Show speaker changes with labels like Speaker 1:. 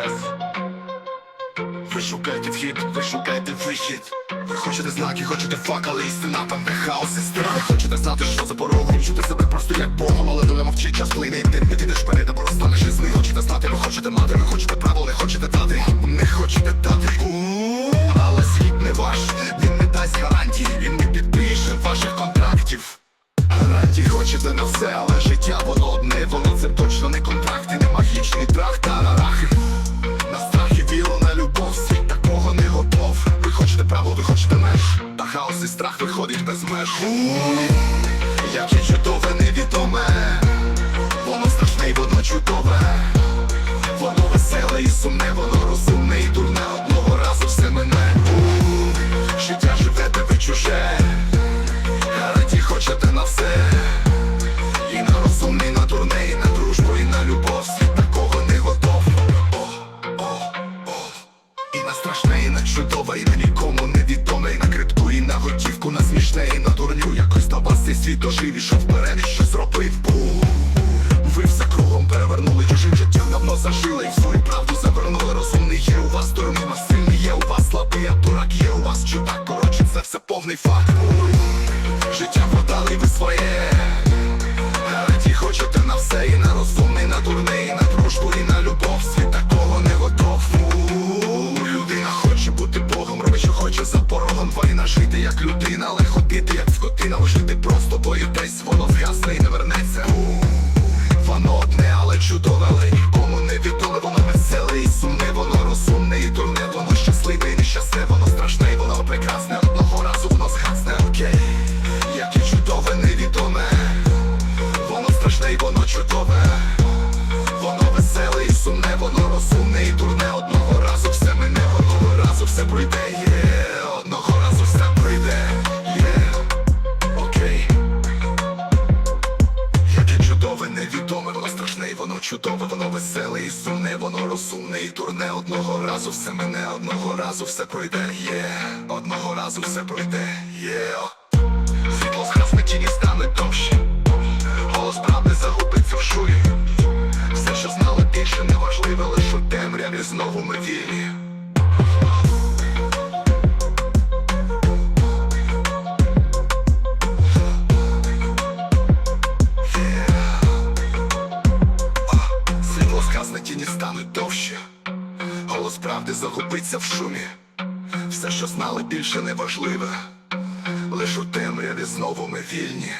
Speaker 1: Yes. Ви шукаєте вхід, ви шукаєте вихід. Ви хочете знаки, хочете фак, але істина там де хаос і страх. Ви хочете знати, що за порогом Чути себе просто як Богом, але доля мовчить час плине І ти не підеш вперед, або розстанеш із них. Хочете знати, ви хочете мати, ви хочете право, не хочете дати. Не хочете дати. Але світ не ваш, він не дасть гарантій. Він не підпише ваших контрактів. Гарантій хочете на все, але життя воно одне, воно це точно не контракти, не магічний трах та страх виходить без меж. Як Яке чудове невідоме. Воно страшне і воно чудове. Воно веселе і сумне, воно світ дожив, ішов вперед, що зробив бум Ви все кругом перевернули, чужим життям давно зажили. І свою правду завернули Розумний є у вас дурний, сильний є у вас слабий, а дурак є у вас. Чудак Коротше, це все повний факт. Життя продали ви своє Повинна жити як людина, але ходити як скотина. Жити просто боїтесь, воно згасне і не вернеться. Воно одне, але чудове, але нікому не відоме. Воно веселе і сумне, воно розумне і дурне. Воно щасливе і нещасне, воно страшне, і воно прекрасне. Одного разу воно згасне, окей. Яке чудове, невідоме. Воно страшне і воно чудове. Воно веселе і сумне, воно розумне і дурне воно чудове, воно веселе і сумне, воно розумне і дурне. Одного разу все мене, одного разу все пройде, є. Одного разу все пройде, є. Світло згасне, тіні стане довше. Голос правди загубиться в шурі Все, що знали більше неважливе, лише у темряві. Знову ми вільні Голос правди загубиться в шумі. Все, що знали більше не важливе, Лиш у темряві знову ми вільні